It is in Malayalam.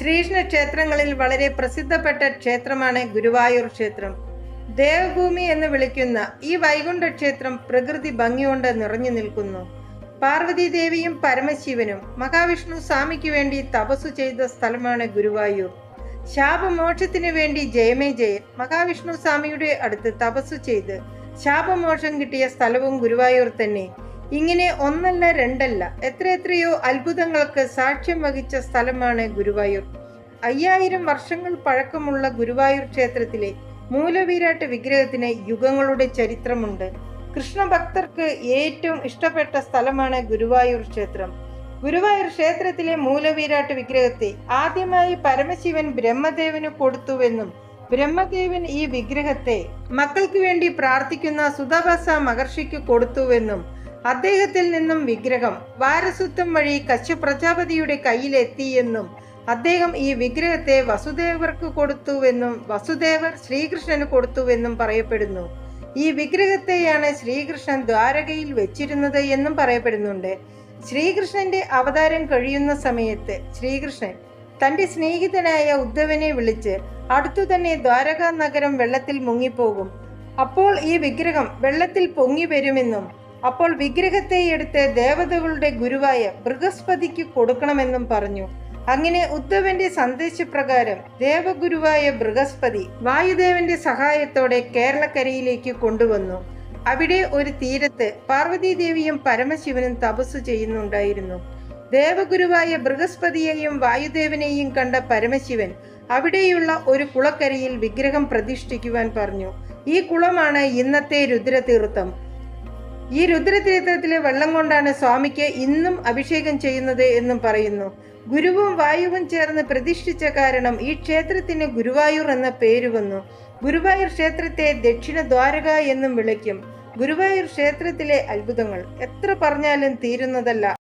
ശ്രീകൃഷ്ണ ക്ഷേത്രങ്ങളിൽ വളരെ പ്രസിദ്ധപ്പെട്ട ക്ഷേത്രമാണ് ഗുരുവായൂർ ക്ഷേത്രം. ദേവഭൂമി എന്ന് വിളിക്കുന്ന ഈ വൈകുണ്ഠ ക്ഷേത്രം പ്രകൃതി ഭംഗികൊണ്ട് നിറഞ്ഞു നിൽക്കുന്നു. പാർവതി ദേവിയും പരമശിവനും മഹാവിഷ്ണു സ്വാമിക്ക് വേണ്ടി തപസ്സു ചെയ്ത സ്ഥലമാണ് ഗുരുവായൂർ. ശാപമോക്ഷത്തിന് വേണ്ടി ജയമേ ജയൻ മഹാവിഷ്ണു സ്വാമിയുടെ അടുത്ത് തപസ്സു ചെയ്ത് ശാപമോക്ഷം കിട്ടിയ സ്ഥലവും ഗുരുവായൂർ തന്നെ. ഇങ്ങനെ ഒന്നല്ല രണ്ടല്ല എത്രയെത്രയോ അത്ഭുതങ്ങൾക്ക് സാക്ഷ്യം വഹിച്ച സ്ഥലമാണ് ഗുരുവായൂർ. അയ്യായിരം വർഷങ്ങൾ പഴക്കമുള്ള ഗുരുവായൂർ ക്ഷേത്രത്തിലെ മൂലവീരാട്ട് വിഗ്രഹത്തിന് യുഗങ്ങളുടെ ചരിത്രമുണ്ട്. കൃഷ്ണഭക്തർക്ക് ഏറ്റവും ഇഷ്ടപ്പെട്ട സ്ഥലമാണ് ഗുരുവായൂർ ക്ഷേത്രം. ഗുരുവായൂർ ക്ഷേത്രത്തിലെ മൂലവീരാട്ട് വിഗ്രഹത്തെ ആദ്യമായി പരമശിവൻ ബ്രഹ്മദേവന് കൊടുത്തുവെന്നും ബ്രഹ്മദേവൻ ഈ വിഗ്രഹത്തെ മക്കൾക്ക് വേണ്ടി പ്രാർത്ഥിക്കുന്ന സുധാഭാസ മഹർഷിക്ക് കൊടുത്തുവെന്നും അദ്ദേഹത്തിൽ നിന്നും വിഗ്രഹം വാരസുത്വം വഴി കശ്യ പ്രജാപതിയുടെ കയ്യിലെത്തിയെന്നും അദ്ദേഹം ഈ വിഗ്രഹത്തെ വസുദേവർക്ക് കൊടുത്തുവെന്നും വസുദേവർ ശ്രീകൃഷ്ണന് കൊടുത്തുവെന്നും പറയപ്പെടുന്നു. ഈ വിഗ്രഹത്തെയാണ് ശ്രീകൃഷ്ണൻ ദ്വാരകയിൽ വെച്ചിരുന്നത് എന്നും പറയപ്പെടുന്നുണ്ട്. ശ്രീകൃഷ്ണന്റെ അവതാരം കഴിയുന്ന സമയത്ത് ശ്രീകൃഷ്ണൻ തന്റെ സ്നേഹിതനായ ഉദ്ധവനെ വിളിച്ച് അടുത്തു തന്നെ ദ്വാരക നഗരം വെള്ളത്തിൽ മുങ്ങിപ്പോകും. അപ്പോൾ ഈ വിഗ്രഹം വെള്ളത്തിൽ പൊങ്ങി വരുമെന്നും അപ്പോൾ വിഗ്രഹത്തെ എടുത്ത് ദേവതകളുടെ ഗുരുവായ ബൃഹസ്പതിക്ക് കൊടുക്കണമെന്നും പറഞ്ഞു. അങ്ങനെ ഉദ്ധവന്റെ സന്ദേശപ്രകാരം ദേവഗുരുവായ ബൃഹസ്പതി വായുദേവന്റെ സഹായത്തോടെ കേരളക്കരയിലേക്ക് കൊണ്ടുവന്നു. അവിടെ ഒരു തീരത്ത് പാർവതീദേവിയും പരമശിവനും തപസ് ചെയ്യുന്നുണ്ടായിരുന്നു. ദേവഗുരുവായ ബൃഹസ്പതിയെയും വായുദേവനെയും കണ്ട പരമശിവൻ അവിടെയുള്ള ഒരു കുളക്കരയിൽ വിഗ്രഹം പ്രതിഷ്ഠിക്കുവാൻ പറഞ്ഞു. ഈ കുളമാണ് ഇന്നത്തെ രുദ്രതീർത്ഥം. ഈ രുദ്രതീർത്ഥത്തിലെ വെള്ളം കൊണ്ടാണ് സ്വാമിക്ക് ഇന്നും അഭിഷേകം ചെയ്യുന്നത് എന്നും പറയുന്നു. ഗുരുവും വായുവും ചേർന്ന് പ്രതിഷ്ഠിച്ച കാരണം ഈ ക്ഷേത്രത്തിന് ഗുരുവായൂർ എന്ന പേര് വന്നു. ഗുരുവായൂർ ക്ഷേത്രത്തെ ദക്ഷിണ ദ്വാരക എന്നും വിളിക്കും. ഗുരുവായൂർ ക്ഷേത്രത്തിലെ അത്ഭുതങ്ങൾ എത്ര പറഞ്ഞാലും തീരുന്നതല്ല.